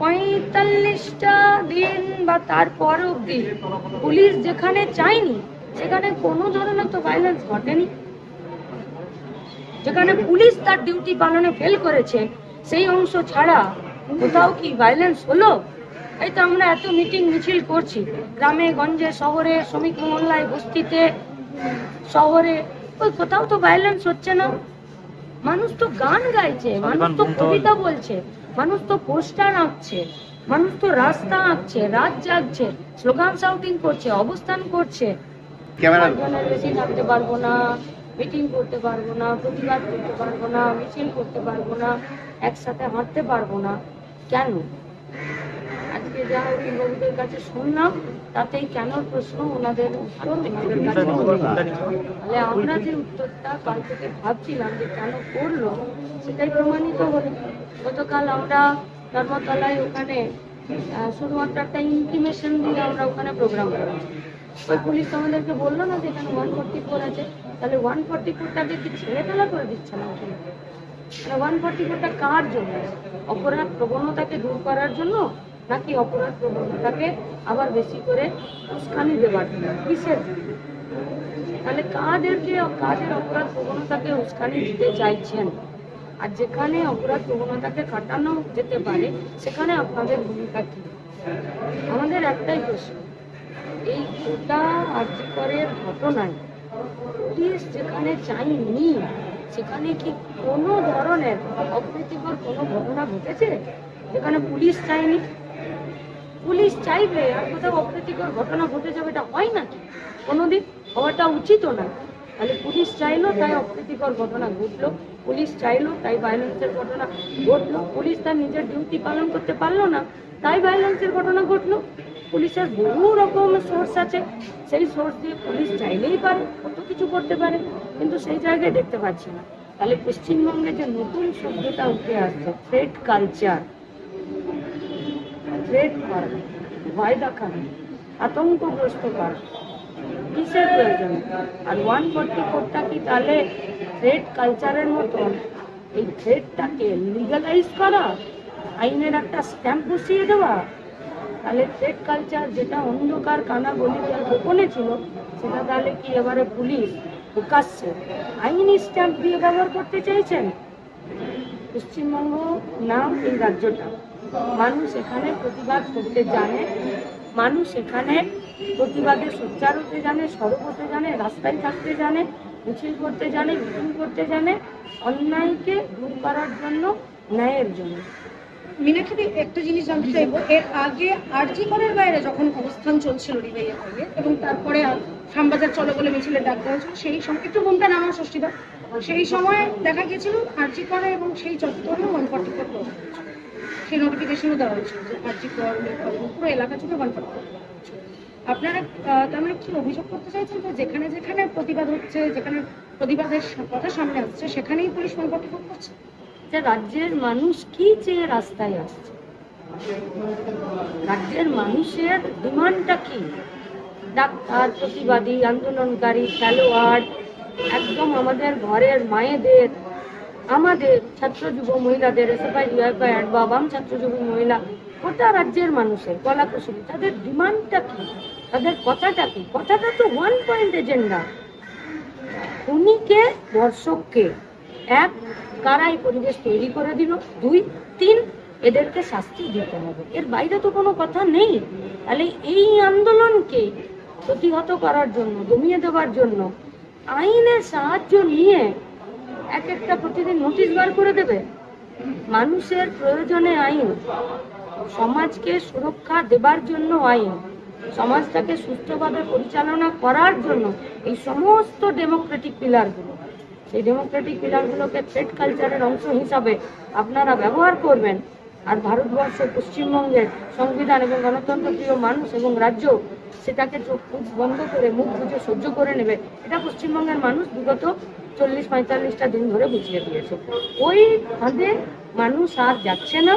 পঁয়তাল্লিশটা দিন বা তারপর অব্দি পুলিশ যেখানে চায়নি সেখানে কোনো ধরনের তো ভাইলেন্স ঘটেনি। যেখানে পুলিশ তার ডিউটি পালনে ফেল করেছে সেই অংশ ছাড়া কোথাও কি ভাইলেন্স হলো? এই তো আমরা এত মিটিং মিছিল করছি। গ্রামে গঞ্জে শহরে শ্রমিক মহল্লায় বস্তিতে শহরে ওই কোথাও তো ভাইলেন্স হচ্ছে না। মানুষ তো গান গাইছে মানুষ তো কবিতা বলছে। মানুষ তো পোস্টার আঁকছে মানুষ তো রাস্তা আঁকছে রাত জাগছে স্লোগান শাউটিং করছে অবস্থান করছে। বেশি থাকতে পারব না মিটিং করতে পারব না প্রতিবাদ করতে পারব না মিছিল করতে পারব না একসাথে হাঁটতে পারব না। কেন? যা বাবুদের কাছে শুনলাম কেন প্রশ্ন ওনাদের উত্তর ওনাদের কাছে তাহলে আমরা যে উত্তরটা কাল থেকে ভাবছিলাম যে কেন করল সেটাই প্রমাণিত হলো। গতকাল আমরা ধর্মতলায় ওখানে শুধুমাত্র একটা ইন্টিমেশন দিয়ে আমরা ওখানে প্রোগ্রাম করেছি। পুলিশ আমাদেরকে বলল না যে এখানে ওয়ান ফোর্টি ফোর আছে। তাহলে ওয়ান ফোর্টি ফোরটাকে কি ছেড়ে ফেলা করে দিচ্ছে না ওখানে। ওয়ান ফোর্টি ফোরটা কার জন্য? অপরাধ প্রবণতাকে দূর করার জন্য নাকি অপরাধ প্রবণতাকে আবার বেশি করে উস্কানি দেওয়ার জন্য। কিসের জন্য? তাহলে কাদেরকে কাদের অপরাধ প্রবণতাকে উস্কানি দিতে চাইছেন? আর যেখানে অপরাধ প্রবণতাকে কাটানো যেতে পারে, সেখানে আপনাদের ভূমিকা কি? আমাদের একটাই প্রশ্ন। এই গোটা আর্যিকরের ঘটনায় পুলিশ যেখানে চাইনি, সেখানে কি কোনো ধরনের অপ্রীতিকর কোনো ঘটনা ঘটেছে? যেখানে পুলিশ চায়নি পুলিশ চাইবে আর কোথাও অপ্রীতিকর ঘটনা ঘটে যাবে, এটা হয় নাকি? কোনোদিন হওয়াটা উচিতও না। তাহলে পুলিশ চাইলো, তাই অপ্রীতিকর ঘটনা ঘটলো। পুলিশ চাইলো, তাই ভায়োলেন্সের ঘটনা ঘটলো। পুলিশ তার নিজের ডিউটি পালন করতে পারল না, তাই ভায়োলেন্সের ঘটনা ঘটলো। পুলিশের বহু রকম সোর্স আছে। সেই সোর্স দিয়ে পুলিশ চাইলেই পারে, কত কিছু করতে পারে, কিন্তু সেই জায়গায় দেখতে পাচ্ছি না। তাহলে পশ্চিমবঙ্গে যে নতুন শব্দটা উঠে আসছে থ্রেড কালচার থ্রেড করা ভয় দেখানো আতঙ্কগ্রস্ত করা কিসের প্রয়োজন? আর ওয়ান ফোর্টি ফোরটা কি তাহলে থ্রেড কালচারের মতন? এই থ্রেডটাকে লিগালাইজ করা, আইনের একটা স্ট্যাম্প বসিয়ে দেওয়া? তাহলে থ্রেড কালচার যেটা অন্ধকার কানা গলিতে গোপনে ছিল, সেটা তাহলে কি এবারে পুলিশ প্রকাশ্যে আইনি স্ট্যাম্প দিয়ে ব্যবহার করতে চাইছেন? পশ্চিমবঙ্গ নাম এই রাজ্যটা। মানুষ এখানে প্রতিবাদ করতে জানে, মানুষ এখানে প্রতিবাদে সোচ্চার হতে জানে সড়ক হতে জানে, রাস্তায় থাকতে জানে, মিছিল করতে জানে, মিটিং করতে জানে, অন্যায়কে দূর করার জন্য, ন্যায়ের জন্য। মিনাক্ষী একটা জিনিস জানতে চাইব, এর আগে আরজি করের বাইরে যখন অবস্থান চলছিল এবং তারপরে শ্যামবাজার চলো বলে মিছিলের ডাক দেওয়া হয়েছিল, সেই সময়, একটু ঘুমটা নামা ষষ্ঠীদা, সেই সময় দেখা গিয়েছিল আরজি করে এবং সেই চত্বরে ওয়ান ফর্টি ফোর সেই নোটিফিকেশনও দেওয়া হয়েছিল যে আরজি কর পুরো এলাকা জুড়ে ওয়ান ফর্টি আপনারা তার মানে কি অভিযোগ করতে চাইছেন যে যেখানে যেখানে প্রতিবাদ হচ্ছে, যেখানে প্রতিবাদের কথা সামনে আসছে, সেখানেই পুলিশ ওয়ান ফর্টি ফোর করছে? যে রাজ্যের মানুষ কি চেয়ে রাস্তায় আসছে? রাজ্যের মানুষের ডিমান্ডটা কি? ডাক্তার, প্রতিবাদী, আন্দোলনকারী, খেলোয়াড়, একদম আমাদের ঘরের মায়েদের আমাদের ছাত্র যুব মহিলাদের এসএফআই ডিওয়াইফআই অ্যাডবা বাম ছাত্র যুব মহিলা, গোটা রাজ্যের মানুষের কলা কুশলী, তাদের ডিমান্ডটা কি? তাদের কথাটা কি? কথাটা তো ওয়ান পয়েন্ট এজেন্ডা খুনিকে ধর্ষককে এক, কারাই পরিবেশ তৈরি করে দিল। দুই, তিন, এদেরকে শাস্তি দিতে হবে। এর বাইরে তো কোনো কথা নেই। তাহলে এই আন্দোলনকে প্রতিহত করার জন্য, দমিয়ে দেওয়ার জন্য, আইনের সাহায্য নিয়ে এক একটা প্রতিদিন নোটিশ বার করে দেবে। মানুষের প্রয়োজনে আইন, সমাজকে সুরক্ষা দেবার জন্য আইন, সমাজটাকে সুস্থভাবে পরিচালনা করার জন্য এই সমস্ত ডেমোক্রেটিক পিলারগুলো, সেই ডেমোক্রেটিক পিলারগুলোকে থ্রেড কালচারের অংশ হিসাবে আপনারা ব্যবহার করবেন। আর ভারতবর্ষ পশ্চিমবঙ্গের সংবিধান এবং গণতন্ত্রপ্রিয় মানুষ এবং রাজ্য সেটাকে চোখ বন্ধ করে মুখ বুঝে সহ্য করে নেবে। এটা পশ্চিমবঙ্গের মানুষ বিগত চল্লিশ পঁয়তাল্লিশটা দিন ধরে বুঝিয়ে দিয়েছে। ওই ফাঁদে মানুষ আর যাচ্ছে না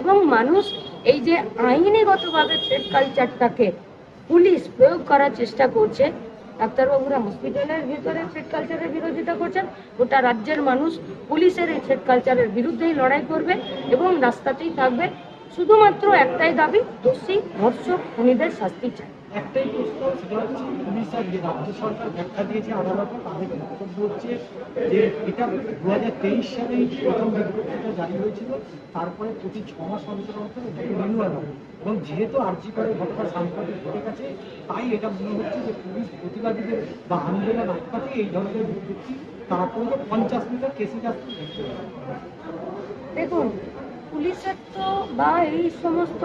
এবং মানুষ এই যে আইনিগতভাবে থ্রেড কালচারটাকে পুলিশ প্রয়োগ করার চেষ্টা করছে, ডাক্তারবাবুরা হসপিটালের ভিতরে থ্রেড কালচারের বিরোধিতা করছেন, গোটা রাজ্যের মানুষ পুলিশের এই থ্রেড কালচারের বিরুদ্ধেই লড়াই করবে এবং রাস্তাতেই থাকবে। শুধুমাত্র একটাই দাবি, দোষী, ধর্ষক, খুনিদের শাস্তি চাই। একটাই প্রশ্ন সেটা হচ্ছে পুলিশ যে রাজ্য সরকার ব্যাখ্যা দিয়েছে আদালতে, তাদের বক্তব্য হচ্ছে যে এটা দু হাজার তেইশ সালেই প্রথম বিজ্ঞপ্তিটা জারি হয়েছিল, তারপরে প্রতি ছ মাস অন্তর অন্তর রিনিউয়াল হবে। এবং যেহেতু আর্জি করে ঘটনা সাম্প্রতিক ঘটে গেছে, তাই এটা মনে হচ্ছে যে পুলিশ প্রতিবাদীদের বা আন্দোলন আটকাতে এই ধরনের বিজ্ঞপ্তি তারা করবে পঞ্চাশ মিটার কেসি কাছে দেখুন, পুলিশের তো বা এই সমস্ত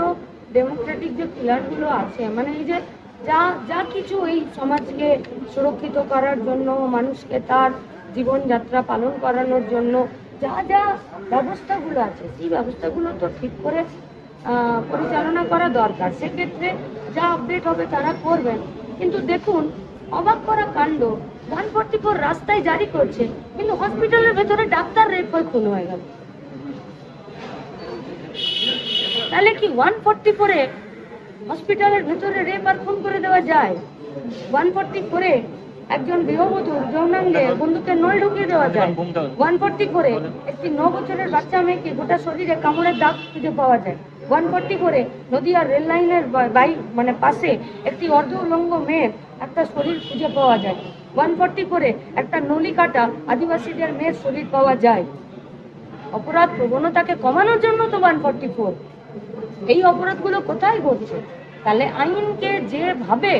ডেমোক্রেটিক যে পিলারগুলো আছে মানে এই যে যা যা কিছু এই সমাজকে সুরক্ষিত করার জন্য, মানুষকে তার জীবনযাত্রা পালন করানোর জন্য যা যা ব্যবস্থাগুলো আছে, সেই ব্যবস্থাগুলো তো ঠিক করে পরিচালনা করা দরকার। সেক্ষেত্রে যা আপডেট হবে তারা করবেন কিন্তু দেখুন, অবাক করা কাণ্ড ফোর রাস্তায় জারি করছে, কিন্তু হসপিটালের ভেতরে ডাক্তার রেপ হয়ে খুন হয়ে গেল। তাহলে কি ওয়ান ফোরটি ফোরে হসপিটালের ভেতরে রেপ আর খুন করে দেওয়া যায়? ওয়ান ফোরটি ফোরে একজন গৃহবধূ যৌনাঙ্গে বন্দুকের নল ঢুকিয়ে দেওয়া যায়। ওয়ান ফোরটি ফোরে একটি ন বছরের বাচ্চা মেয়েকে গোটা শরীরে কামড়ের দাগ খুঁজে পাওয়া যায়। ওয়ান ফোরটি ফোরে নদীয়ার রেল লাইনের বাই মানে পাশে একটি অর্ধ উলঙ্গ মেয়ের একটা শরীর খুঁজে পাওয়া যায়। ওয়ান ফোরটি ফোরে একটা নলি কাটা আদিবাসীদের মেয়ের শরীর পাওয়া যায়। অপরাধ প্রবণতাকে কমানোর জন্য তো ওয়ান ফোরটি ফোর এই অপরাধগুলো কোথায় ঘটছে? তাহলে আইনকে যেভাবে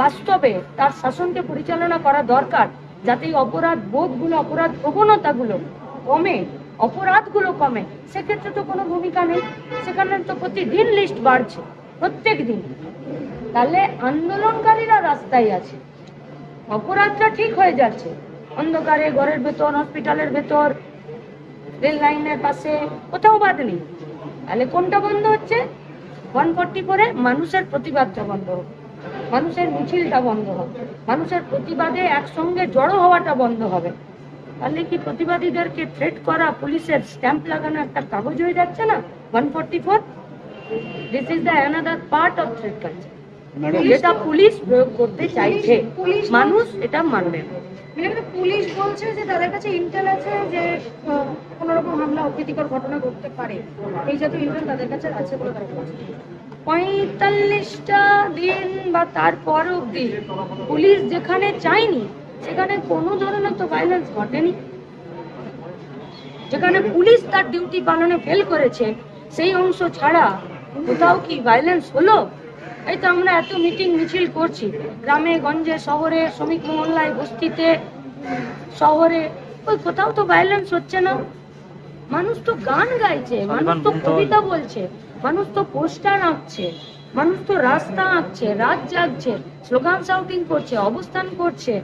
বাস্তবে তার শাসনকে পরিচালনা করা দরকার, যাতে এই অপরাধ বোধগুলো, অপরাধ প্রবণতাগুলো কমে, অপরাধগুলো কমে, সেক্ষেত্রে তো কোনো ভূমিকা নেই। সেখানে তো প্রতিদিন লিস্ট বাড়ছে, প্রত্যেক দিন। তাহলে আন্দোলনকারীরা রাস্তায় আছে। অপরাধটা ঠিক হয়ে যাচ্ছে। অন্ধকারে ঘরের ভেতর হসপিটালের ভেতর রেল লাইনের পাশে, কোথাও বাদ নেই। তাহলে কোনটা বন্ধ হচ্ছে? ওয়ান ফোরটি করে মানুষের প্রতিবাদটা বন্ধ হবে মানুষের মিছিলটা বন্ধ হবে মানুষের প্রতিবাদে একসঙ্গে জড়ো হওয়াটা বন্ধ হবে। তাহলে কি প্রতিবাদীদেরকে থ্রেট করা পুলিশের স্ট্যাম্প লাগানো একটা কাগজ হয়ে যাচ্ছে না? One forty four this is the another part of threat culture যেটা পুলিশ প্রয়োগ করতে চাইছে। পুলিশ মানুষ এটা মানবে না। মানে পুলিশ বলছে যে তাদের কাছে ইন্টেল আছে যে কোনো রকম হামলা অপ্রীতিকর ঘটনা ঘটতে পারে। এই জাতীয় তাদের কাছে আছে বলে তারা পঁয়তাল্লিশটা দিন বা তারপর পুলিশ যেখানে চায়নি, সেখানে কোনো ধরনের তো ঘটেনি। যেখানে পুলিশ তার ডিউটি পালনে ফেল করেছে, সেই অংশ ছাড়া কোথাও কি ভাইলেন্স হলো? এই তো আমরা এত মিটিং মিছিল করছি। গ্রামে, গঞ্জে, শহরে, শ্রমিক মহল্লায় বস্তিতে, শহরে, ওই কোথাও তো ভাইলেন্স হচ্ছে না। মানুষ তো গান গাইছে মানুষ তো কবিতা বলছে মানুষ তো পোস্টার আঁকছে মানুষ তো রাস্তা আঁকছে রাত জাগছে স্লোগান শাউটিং করছে অবস্থান করছে।